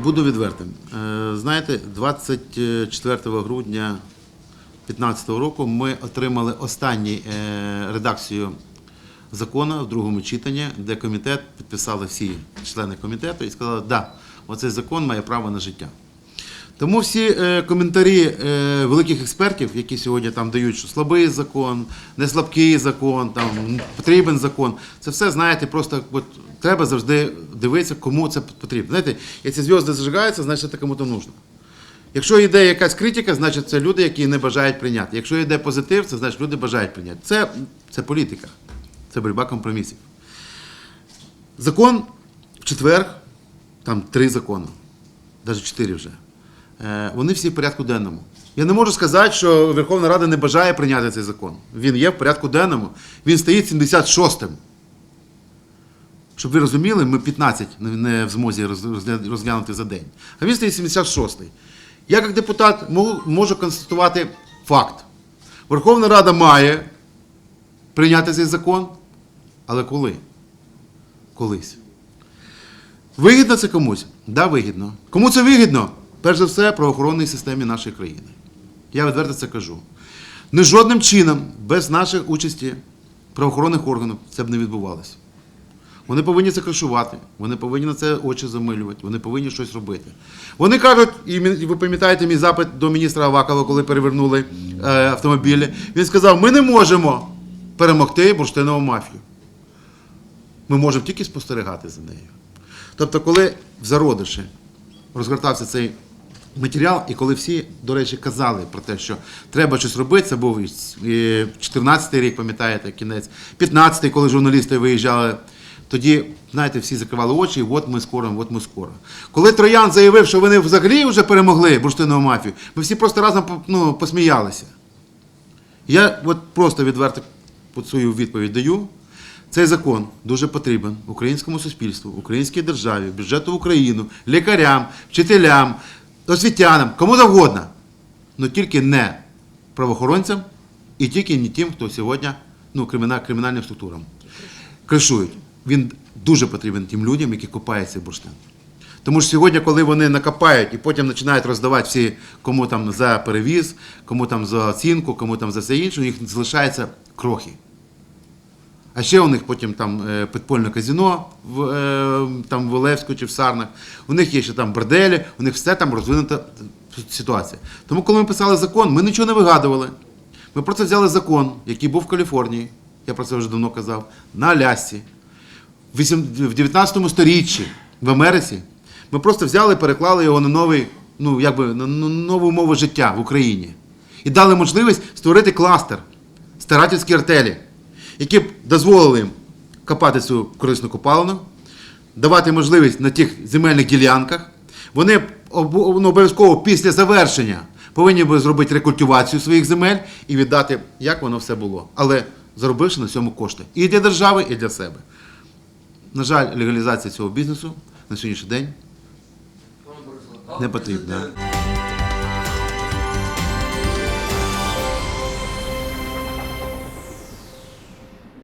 Буду відвертим. Е, Знаєте, 24 грудня 2015 року ми отримали останню е, редакцію закону в другому читанні, де комітет підписали всі члени комітету і сказали, да, оцей закон має право на життя. Тому всі е, коментарі е, великих експертів, які сьогодні там дають, що слабий закон, не слабкий закон, там потрібен закон, це все знаєте, просто от, треба завжди дивитися, кому це потрібно. Знаєте, якщо зв'язки зажигаються, значить це кому-то нужно. Якщо йде якась критика, значить це люди, які не бажають прийняти. Якщо йде позитив, це значить люди бажають прийняти. Це, це політика, це боротьба компромісів. Закон в четвер, там три закони, навіть чотири вже. Е, Вони всі в порядку денному. Я не можу сказати, що Верховна Рада не бажає прийняти цей закон. Він є в порядку денному. Він стоїть 76-м. Щоб ви розуміли, ми 15 не- в змозі розглянути за день. А він стоїть 76-й. Я, як депутат, можу, констатувати факт. Верховна Рада має прийняти цей закон, але коли? Колись. Вигідно це комусь? Да, вигідно. Кому це вигідно? Перш за все, правоохоронній системі нашої країни. Я відверто це кажу. Не жодним чином, без нашої участі правоохоронних органів це б не відбувалося. Вони повинні це кришувати, вони повинні на це очі замилювати, вони повинні щось робити. Вони кажуть, і ви пам'ятаєте мій запит до міністра Авакова, коли перевернули е, автомобілі. Він сказав: ми не можемо перемогти бурштинову мафію. Ми можемо тільки спостерігати за нею. Тобто, коли в зародиші розгортався цей матеріал, і коли всі, до речі, казали про те, що треба щось робити, це був 14-й рік, пам'ятаєте, кінець, 15-й, коли журналісти виїжджали. Тоді, знаєте, всі закривали очі, і от ми скоро, от ми скоро. Коли Троян заявив, що вони взагалі вже перемогли бурштинову мафію, ми всі просто разом ну, посміялися. Я от просто відверто свою відповідь даю. Цей закон дуже потрібен українському суспільству, українській державі, бюджету України, лікарям, вчителям, освітянам, кому завгодно. але тільки не правоохоронцям і тільки не тим, хто сьогодні ну, криміна, кримінальним структурам кришують. Він дуже потрібен тим людям, які копають цей бурштин. Тому що сьогодні, коли вони накопають і потім починають роздавати всі, кому там за перевіз, кому там за оцінку, кому там за все інше, у них залишаються крохи. А ще у них потім там е, підпольне казино в, е, там в Олевську чи в Сарнах, у них є ще там борделі, у них все там розвинута ситуація. Тому, коли ми писали закон, ми нічого не вигадували. Ми просто взяли закон, який був в Каліфорнії, я про це вже давно казав, на Алясці, в 19 сторіччі в Америці. Ми просто взяли і переклали його на новий, ну, якби, на нову мову життя в Україні. І дали можливість створити кластер старательські артелі, які б дозволили їм копати цю корисну копалину, давати можливість на тих земельних ділянках. Вони ну, обов'язково після завершення повинні були зробити рекультивацію своїх земель і віддати, як воно все було. Але заробивши на цьому кошти і для держави, і для себе. На жаль, легалізація цього бізнесу на сьогоднішній день не потрібна.